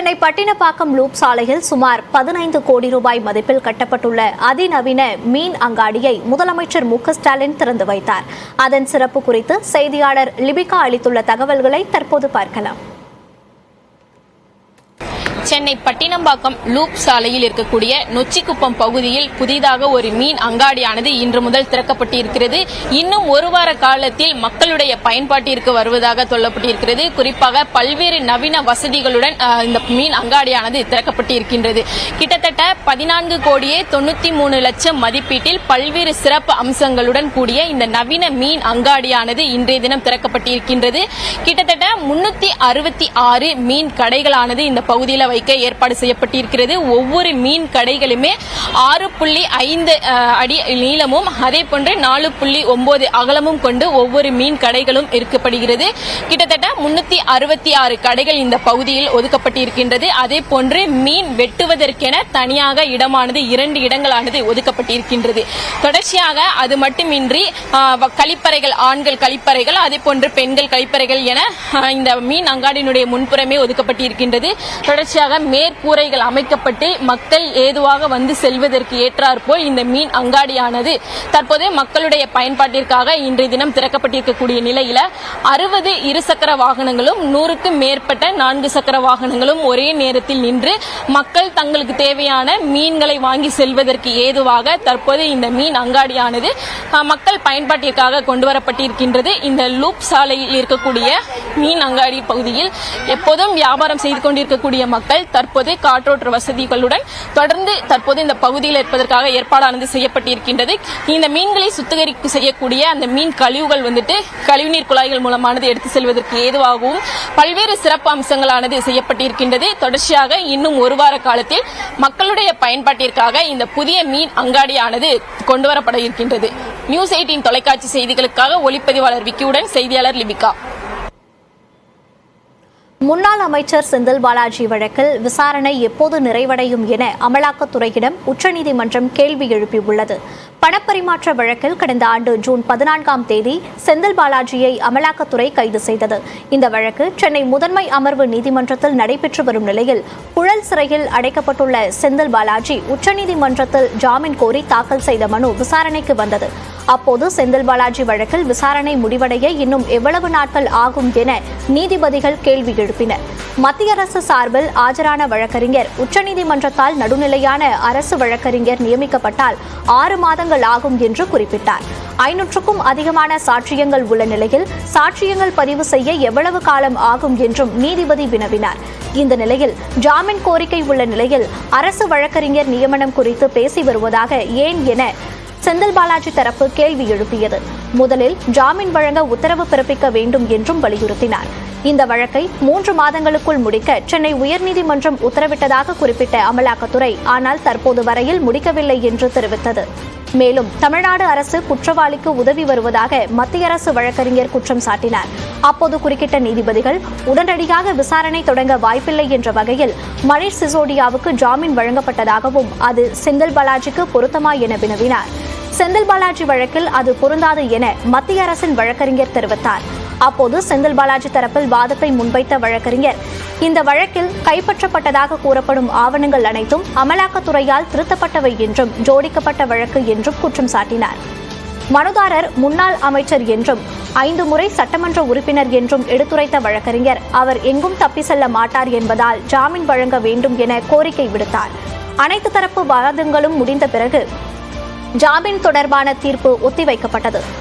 Chennai Pattinapakkam loop சாலையில் சுமார் பதினைந்து கோடி ரூபாய் மதிப்பில் கட்டப்பட்டுள்ள அதிநவீன மீன் அங்காடியை முதலமைச்சர் மு ஸ்டாலின் திறந்து வைத்தார். அதன் சிறப்பு குறித்து செய்தியாளர் லிபிகா அளித்துள்ள தகவல்களை தற்போது பார்க்கலாம். சென்னை பட்டினம்பாக்கம் லூப் சாலையில் இருக்கக்கூடிய நொச்சிக்குப்பம் பகுதியில் புதிதாக ஒரு மீன் அங்காடியானது இன்று முதல் திறக்கப்பட்டிருக்கிறது. இன்னும் ஒரு வார காலத்தில் மக்களுடைய பயன்பாட்டிற்கு வருவதாக சொல்லப்பட்டிருக்கிறது. குறிப்பாக பல்வேறு நவீன வசதிகளுடன் இந்த மீன் அங்காடியானது திறக்கப்பட்டிருக்கின்றது. கிட்டத்தட்ட பதினான்கு கோடியே தொண்ணூத்தி மூணு லட்சம் மதிப்பீட்டில் பல்வேறு சிறப்பு அம்சங்களுடன் கூடிய இந்த நவீன மீன் அங்காடியானது இன்றைய தினம் திறக்கப்பட்டிருக்கின்றது. கிட்டத்தட்ட முன்னூத்தி அறுபத்தி ஆறு மீன் கடைகளானது இந்த பகுதியில் வைக்க ஏற்பாடு செய்யப்பட்டிருக்கிறது. ஒவ்வொரு மீன் கடைகளுமே ஆறு புள்ளி ஐந்து அடி நீளமும் அதே போன்று நாலு புள்ளி ஒன்பது அகலமும் கொண்டு ஒவ்வொரு மீன் கடைகளும் இருக்கப்படுகிறது கிட்டத்தட்ட முன்னூத்தி அறுபத்தி ஆறு கடைகள் இந்த பகுதியில் ஒதுக்கப்பட்டிருக்கின்றது. அதே போன்று மீன் வெட்டுவதற்கென தனியாக இடமானது இரண்டு இடங்களானது ஒதுக்கப்பட்டிருக்கின்றது. தொடர்ச்சியாக அது மட்டுமின்றி கழிப்பறைகள் ஆண்கள் கழிப்பறைகள் அதே போன்று பெண்கள் கழிப்பறைகள் என இந்த மீன் அங்காடியினுடைய முன்புறமே ஒதுக்கப்பட்டிருக்கின்றது. தொடர்ச்சியாக மேற்கூரைகள் அமைக்கப்பட்டு மக்கள் ஏதுவாக வந்து செல்வதற்கு ஏற்றாற்போல் இந்த மீன் அங்காடியானது. தற்போது மக்களுடைய பயன்பாட்டிற்காக இன்றைய தினம் திறக்கப்பட்டிருக்கக்கூடிய நிலையில அறுபது இருசக்கர வாகனங்களும் நூறுக்கும் மேற்பட்ட நான்கு சக்கர வாகனங்களும் ஒரே நேரத்தில் நின்று மக்கள் தங்களுக்கு தேவையான மீன்களை வாங்கி செல்வதற்கு ஏதுவாக தற்போது இந்த மீன் அங்காடியானது மக்கள் பயன்பாட்டிற்காக கொண்டு வரப்பட்டிருக்கின்றது. இந்த லூப் சாலையில் இருக்கக்கூடிய மீன் அங்காடி பகுதியில் எப்போதும் வியாபாரம் செய்து கொண்டிருக்கக்கூடிய மக்கள் தற்போது காற்றோட்ட வசதிகளுடன் தொடர்ந்து தற்போது இந்த பகுதியில் இருப்பதற்காக ஏற்பாடானது செய்யப்பட்டிருக்கின்றது. இந்த மீன்களை சுத்திகரிப்பு செய்யக்கூடிய அந்த மீன் கழிவுகள் வந்துட்டு கழிவுநீர் குழாய்கள் மூலமானது எடுத்து செல்வதற்கு ஏதுவாகவும் பல்வேறு சிறப்பு அம்சங்களானது செய்யப்பட்டிருக்கின்றது. தொடர்ச்சியாக இன்னும் ஒரு வார காலத்தில் மக்களுடைய பயன்பாட்டிற்காக இந்த புதிய மீன் அங்காடியானது கொண்டு வரப்பட இருக்கின்றது. நியூஸ் எயிட்டின் தொலைக்காட்சி செய்திகளுக்காக ஒளிப்பதிவாளர் விக்கியுடன் செய்தியாளர் லிபிகா. முன்னாள் அமைச்சர் செந்தில் பாலாஜி வழக்கில் விசாரணை எப்போது நிறைவடையும் என அமலாக்கத்துறையிடம் உச்சநீதிமன்றம் கேள்வி எழுப்பியுள்ளது. பணப்பரிமாற்ற வழக்கில் கடந்த ஆண்டு ஜூன் பதினான்காம் தேதி செந்தில் பாலாஜியை அமலாக்கத்துறை கைது செய்தது. இந்த வழக்கு சென்னை முதன்மை அமர்வு நீதிமன்றத்தில் நடைபெற்று வரும் நிலையில் புழல் சிறையில் அடைக்கப்பட்டுள்ள செந்தில் பாலாஜி உச்சநீதிமன்றத்தில் ஜாமீன் கோரி தாக்கல் செய்த மனு விசாரணைக்கு வந்தது. அப்போது செந்தில் பாலாஜி வழக்கில் விசாரணை முடிவடைய இன்னும் எவ்வளவு நாட்கள் ஆகும் என நீதிபதிகள் கேள்வி எழுப்பினர். மத்திய அரசு சார்பில் ஆஜரான வழக்கறிஞர் உச்சநீதிமன்றத்தால் நடுநிலையான அரசு வழக்கறிஞர் நியமிக்கப்பட்டால் ஆறு மாதங்கள் ஆகும் என்று குறிப்பிட்டார். ஐநூற்றுக்கும் அதிகமான சாட்சியங்கள் உள்ள நிலையில் சாட்சியங்கள் பதிவு செய்ய எவ்வளவு காலம் ஆகும் என்றும் நீதிபதி வினவினார். இந்த நிலையில் ஜாமீன் கோரிக்கை உள்ள நிலையில் அரசு வழக்கறிஞர் நியமனம் குறித்து பேசி வருவதாக ஏன் என செந்தில் பாலாஜி தரப்பு கேள்வி எழுப்பியது. முதலில் ஜாமீன் வழங்க உத்தரவு பிறப்பிக்க வேண்டும் என்றும் வலியுறுத்தினார். இந்த வழக்கை மூன்று மாதங்களுக்குள் முடிக்க சென்னை உயர்நீதிமன்றம் உத்தரவிட்டதாக குறிப்பிட்ட அமலாக்கத்துறை ஆனால் தற்போது வரையில் முடிக்கவில்லை என்று தெரிவித்தது. மேலும் தமிழ்நாடு அரசு குற்றவாளிக்கு உதவி வருவதாக மத்திய அரசு வழக்கறிஞர் குற்றம் சாட்டினார். அப்போது குறுக்கிட்ட நீதிபதிகள் உடனடியாக விசாரணை தொடங்க வாய்ப்பில்லை என்ற வகையில் மணிஷ் சிசோடியாவுக்கு ஜாமீன் வழங்கப்பட்டதாகவும் அது செந்தில் பாலாஜிக்கு பொருத்தமா என வினவினார். செந்தில் பாலாஜி வழக்கில் அது பொருந்தாது என மத்திய அரசின் வழக்கறிஞர் தெரிவித்தார். அப்போது செந்தில் பாலாஜி தரப்பில் வாதத்தை முன்வைத்த வழக்கறிஞர் இந்த வழக்கில் கைப்பற்றப்பட்டதாக கூறப்படும் ஆவணங்கள் அனைத்தும் அமலாக்கத்துறையால் திருத்தப்பட்டவை என்றும் ஜோடிக்கப்பட்ட வழக்கு என்றும் குற்றம் சாட்டினார். மனுதாரர் முன்னாள் அமைச்சர் என்றும் ஐந்து முறை சட்டமன்ற உறுப்பினர் என்றும் எடுத்துரைத்த வழக்கறிஞர் அவர் எங்கும் தப்பி செல்ல மாட்டார் என்பதால் ஜாமீன் வழங்க வேண்டும் என கோரிக்கை விடுத்தார். அனைத்து தரப்பு வாதங்களும் முடிந்த பிறகு ஜாமீன் தொடர்பான தீர்ப்பு ஒத்திவைக்கப்பட்டது.